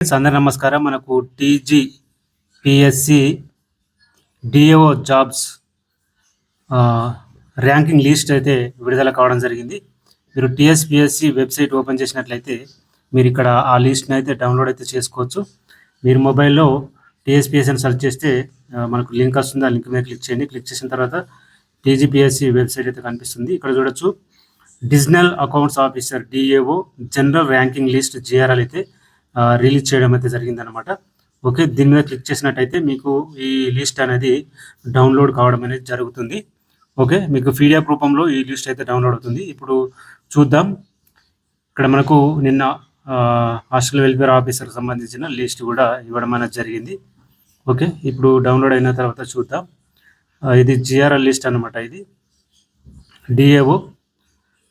అందరి నమస్కారం. మనకు TG PSC DAO jobs ranking list అయితే విడుదల కావడం జరిగింది. మీరు టీఎస్పిఎస్సి వెబ్సైట్ ఓపెన్ చేసినట్లయితే మీరు ఇక్కడ ఆ లిస్ట్ని అయితే డౌన్లోడ్ అయితే చేసుకోవచ్చు. మీరు మొబైల్లో టీఎస్పిఎస్సి అని సెర్చ్ చేస్తే మనకు లింక్ వస్తుంది. ఆ లింక్ మీద క్లిక్ చేయండి. క్లిక్ చేసిన తర్వాత టీజీపీఎస్సి వెబ్సైట్ అయితే కనిపిస్తుంది. ఇక్కడ చూడొచ్చు. Divisional accounts officer DAO general ranking list GRL అయితే రిలీజ్ చేయడం అయితే జరిగిందనమాట ఓకే దీని మీద క్లిక్ చేసినట్టయితే మీకు ఈ లిస్ట్ అనేది డౌన్లోడ్ కావడం అనేది జరుగుతుంది. ఓకే మీకు పీడిఎఫ్ రూపంలో ఈ లిస్ట్ అయితే డౌన్లోడ్ అవుతుంది. ఇప్పుడు చూద్దాం. ఇక్కడ మనకు నిన్న హాస్టల్ వెల్ఫేర్ ఆఫీసర్కి సంబంధించిన లిస్ట్ కూడా ఇవ్వడం అనేది జరిగింది. ఓకే ఇప్పుడు డౌన్లోడ్ అయిన తర్వాత చూద్దాం. ఇది జిఆర్ఎల్ లిస్ట్ అన్నమాట ఇది. DAO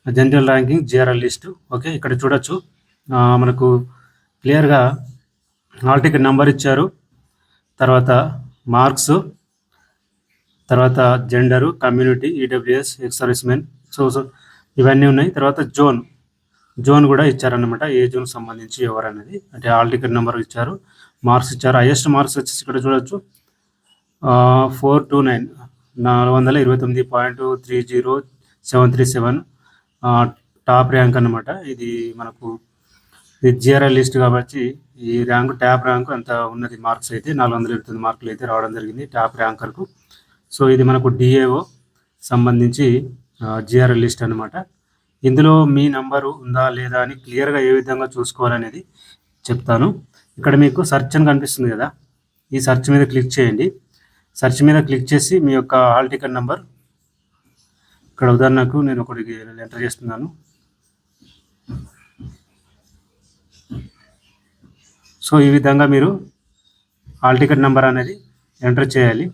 general ranking GRL list. Okay ఇక్కడ చూడొచ్చు. మనకు క్లియర్గా హాల్ టికెట్ నెంబర్ ఇచ్చారు. తర్వాత మార్క్స్ తర్వాత gender community EWS ex service men so ఇవన్నీ ఉన్నాయి. తర్వాత జోన్ జోన్ కూడా ఇచ్చారన్నమాట ఏ జోన్ సంబంధించి ఎవరు అనేది. అంటే హాల్ టికెట్ నెంబర్ ఇచ్చారు మార్క్స్ ఇచ్చారు. హైయెస్ట్ మార్క్స్ వచ్చేసి ఇక్కడ చూడొచ్చు. ఫోర్ టూ నైన్ నాలుగు వందల ఇరవై తొమ్మిది point three zero seven three seven top rank అన్నమాట. ఇది మనకు ఇది జిఆర్ఎల్ లిస్ట్ కాబట్టి ఈ ర్యాంకు ట్యాప్ ర్యాంకు అంత ఉన్నది మార్క్స్ అయితే నాలుగు వందల ఇరవై తొమ్మిది మార్కులు అయితే రావడం జరిగింది ట్యాప్ ర్యాంకర్కు సో ఇది మనకు డిఏఓ సంబంధించి జిఆర్ఎల్ లిస్ట్ అన్నమాట. ఇందులో మీ నంబరు ఉందా లేదా అని క్లియర్గా ఏ విధంగా చూసుకోవాలనేది చెప్తాను. ఇక్కడ మీకు సెర్చ్ అని కనిపిస్తుంది కదా ఈ సెర్చ్ మీద క్లిక్ చేయండి. సెర్చ్ మీద క్లిక్ చేసి మీ యొక్క హాల్ టికెట్ నంబర్. ఇక్కడ ఉదాహరణకు నేను ఒకటి ఎంటర్ చేస్తున్నాను. సో ఈ విధంగా మీరు హాల్ టికెట్ నెంబర్ అనేది ఎంటర్ చేయాలి.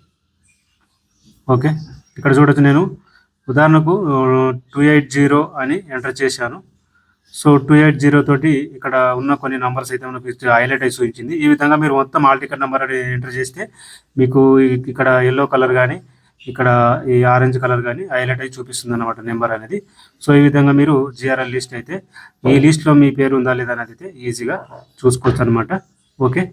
ఓకే. ఇక్కడ చూడొచ్చు నేను. ఉదాహరణకు టూ ఎయిట్ జీరో అని ఎంటర్ చేశాను. సో టూ ఎయిట్ జీరో తోటి ఇక్కడ ఉన్న కొన్ని నంబర్స్ అయితే మనకు హైలైట్ అయి చూపించింది. ఈ విధంగా మీరు మొత్తం హాల్ టికెట్ నెంబర్ ఎంటర్ చేస్తే మీకు ఇక్కడ ఎల్లో కలర్ కానీ ఇక్కడ ఈ ఆరెంజ్ కలర్ కానీ హైలైట్ అయి చూపిస్తుంది అనమాట నెంబర్ అనేది. సో ఈ విధంగా మీరు జిఆర్ఎల్ లిస్ట్ అయితే ఈ లిస్ట్లో మీ పేరు ఉందా లేదా అనేది అయితే ఈజీగా చూసుకోవచ్చు అనమాట ఓకే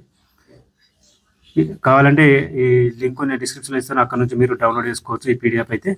కావాలంటే ఈ లింక్ నేను డిస్క్రిప్షన్లో ఇస్తాను. అక్కడ నుంచి మీరు డౌన్లోడ్ చేసుకోవచ్చు ఈ పీడిఎఫ్ అయితే.